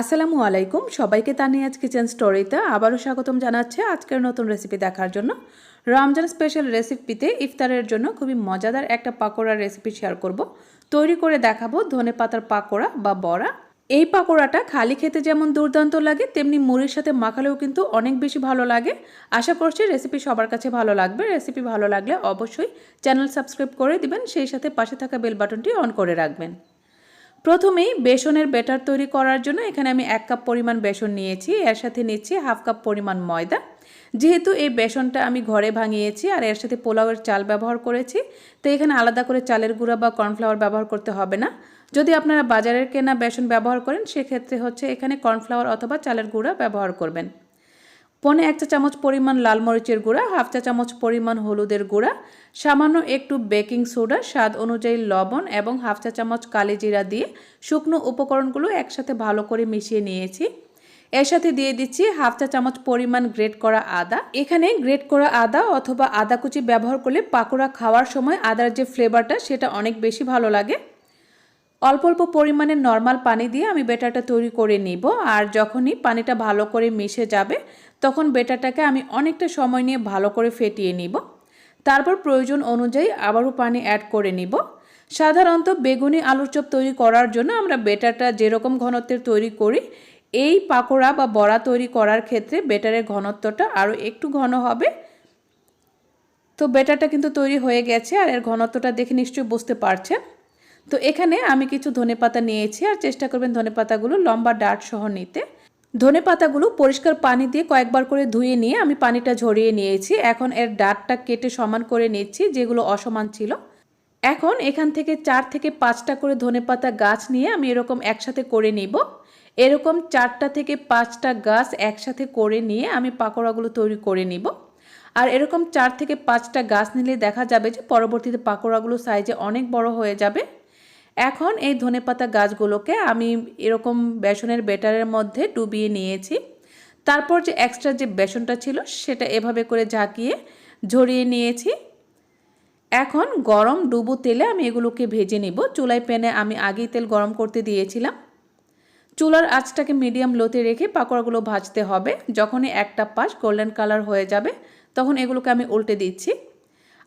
আসসালামু আলাইকুম। সবাইকে তানিয়াজ কিচেন স্টোরিতে আবারও স্বাগতম জানাচ্ছে আজকের নতুন রেসিপি দেখার জন্য। রমজান স্পেশাল রেসিপিতে ইফতারের জন্য খুবই মজাদার একটা পাকোড়ার রেসিপি শেয়ার করব। তৈরি করে দেখাবো ধনে পাতার পাকোড়া বা বড়া। এই পাকোড়াটা খালি খেতে যেমন দুর্দান্ত লাগে, তেমনি মুড়ির সাথে মাখালেও কিন্তু অনেক বেশি ভালো লাগে। আশা করছি রেসিপি সবার কাছে ভালো লাগবে। রেসিপি ভালো লাগলে অবশ্যই চ্যানেল সাবস্ক্রাইব করে দিবেন, সেই সাথে পাশে থাকা বেল বাটনটি অন করে রাখবেন। প্রথমেই বেসনের ব্যাটার তৈরি করার জন্য এখানে আমি এক কাপ পরিমাণ বেসন নিয়েছি। এর সাথে নিচ্ছি হাফ কাপ পরিমাণ ময়দা। যেহেতু এই বেসনটা আমি ঘরে ভাঙিয়েছি আর এর সাথে পোলাওয়ের চাল ব্যবহার করেছি, তো এখানে আলাদা করে চালের গুঁড়া বা কর্নফ্লাওয়ার ব্যবহার করতে হবে না। যদি আপনারা বাজারের কেনা বেসন ব্যবহার করেন, সেক্ষেত্রে হচ্ছে এখানে কর্নফ্লাওয়ার অথবা চালের গুঁড়া ব্যবহার করবেন। পনে এক চা চামচ পরিমাণ লাল মরিচের গুঁড়া, হাফ চা চামচ পরিমাণ হলুদের গুঁড়া, সামান্য একটু বেকিং সোডা, স্বাদ অনুযায়ী লবণ এবং হাফ চা চামচ কালি জিরা দিয়ে শুকনো উপকরণগুলো একসাথে ভালো করে মিশিয়ে নিয়েছি। এর সাথে দিয়ে দিচ্ছি হাফ চা চামচ পরিমাণ গ্রেট করা আদা। এখানে গ্রেট করা আদা অথবা আদা কুচি ব্যবহার করলে পাকোড়া খাওয়ার সময় আদার যে ফ্লেভারটা সেটা অনেক বেশি ভালো লাগে। অল্প অল্প পরিমাণে নর্মাল পানি দিয়ে আমি বেটারটা তৈরি করে নিব। আর যখনই পানিটা ভালো করে মিশে যাবে, তখন বেটারটাকে আমি অনেকটা সময় নিয়ে ভালো করে ফেটিয়ে নিব। তারপর প্রয়োজন অনুযায়ী আবারও পানি অ্যাড করে নিব। সাধারণত বেগুনি আলুর চপ তৈরি করার জন্য আমরা বেটারটা যেরকম ঘনত্বের তৈরি করি, এই পাকোড়া বা বড়া তৈরি করার ক্ষেত্রে বেটারের ঘনত্বটা আরও একটু ঘন হবে। তো বেটারটা কিন্তু তৈরি হয়ে গেছে, আর এর ঘনত্বটা দেখে নিশ্চয়ই বুঝতে পারছেন। তো এখানে আমি কিছু ধনেপাতা নিয়েছি আর চেষ্টা করবেন ধনেপাতাগুলো লম্বা ডাট সহ নিতে। ধনে পাতাগুলো পরিষ্কার পানি দিয়ে কয়েকবার করে ধুয়ে নিয়ে আমি পানিটা ঝরিয়ে নিয়েছি। এখন এর ডাটটা কেটে সমান করে নিচ্ছি, যেগুলো অসমান ছিল। এখন এখান থেকে চার থেকে পাঁচটা করে ধনেপাতা গাছ নিয়ে আমি এরকম একসাথে করে নিব। এরকম চারটা থেকে পাঁচটা গাছ একসাথে করে নিয়ে আমি পাকোড়াগুলো তৈরি করে নিব। আর এরকম চার থেকে পাঁচটা গাছ নিলে দেখা যাবে যে পরবর্তীতে পাকোড়াগুলো সাইজে অনেক বড় হয়ে যাবে। এখন এই ধনেপাতা গাছগুলোকে আমি এরকম বেসনের বেটারের মধ্যে ডুবিয়ে নিয়েছি। তারপর যে এক্সট্রা যে বেসনটা ছিল সেটা এভাবে করে ঝাঁকিয়ে ঝরিয়ে নিয়েছি। এখন গরম ডুবো তেলে আমি এগুলোকে ভেজে নিব। চুলাই প্যানে আমি আগেই তেল গরম করতে দিয়েছিলাম। চুলার আঁচটাকে মিডিয়াম লোতে রেখে পাকোড়াগুলো ভাজতে হবে। যখনই একটা পাশ গোল্ডেন কালার হয়ে যাবে, তখন এগুলোকে আমি উল্টে দিচ্ছি।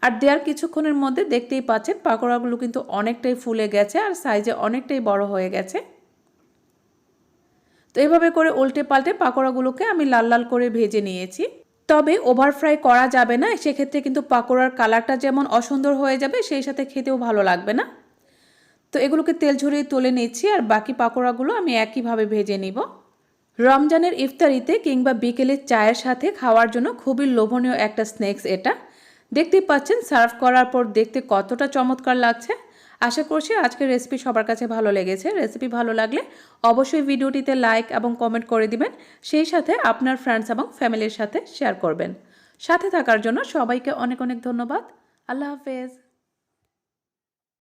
আর দেওয়ার কিছুক্ষণের মধ্যে দেখতেই পাচ্ছেন পাকোড়াগুলো কিন্তু অনেকটাই ফুলে গেছে আর সাইজে অনেকটাই বড় হয়ে গেছে। তো এভাবে করে উল্টে পাল্টে পাকোড়াগুলোকে আমি লাল লাল করে ভেজে নিয়েছি। তবে ওভার ফ্রাই করা যাবে না, সেক্ষেত্রে কিন্তু পাকোড়ার কালারটা যেমন অসুন্দর হয়ে যাবে, সেই সাথে খেতেও ভালো লাগবে না। তো এগুলোকে তেল ঝরিয়ে তুলে নিচ্ছি আর বাকি পাকোড়াগুলো আমি একইভাবে ভেজে নিব। রমজানের ইফতারিতে কিংবা বিকেলের চায়ের সাথে খাওয়ার জন্য খুবই লোভনীয় একটা স্ন্যাক্স এটা। দেখতেই পাচ্ছেন, সার্ভ করার পর দেখতে কতটা চমৎকার লাগছে। আশা করছি আজকের রেসিপি সবার কাছে ভালো লেগেছে। রেসিপি ভালো লাগলে অবশ্যই ভিডিওটিতে লাইক এবং কমেন্ট করে দিবেন। সেই সাথে আপনার ফ্রেন্ডস এবং ফ্যামিলির সাথে শেয়ার করবেন। সাথে থাকার জন্য সবাইকে অনেক অনেক ধন্যবাদ। আল্লাহ হাফেজ।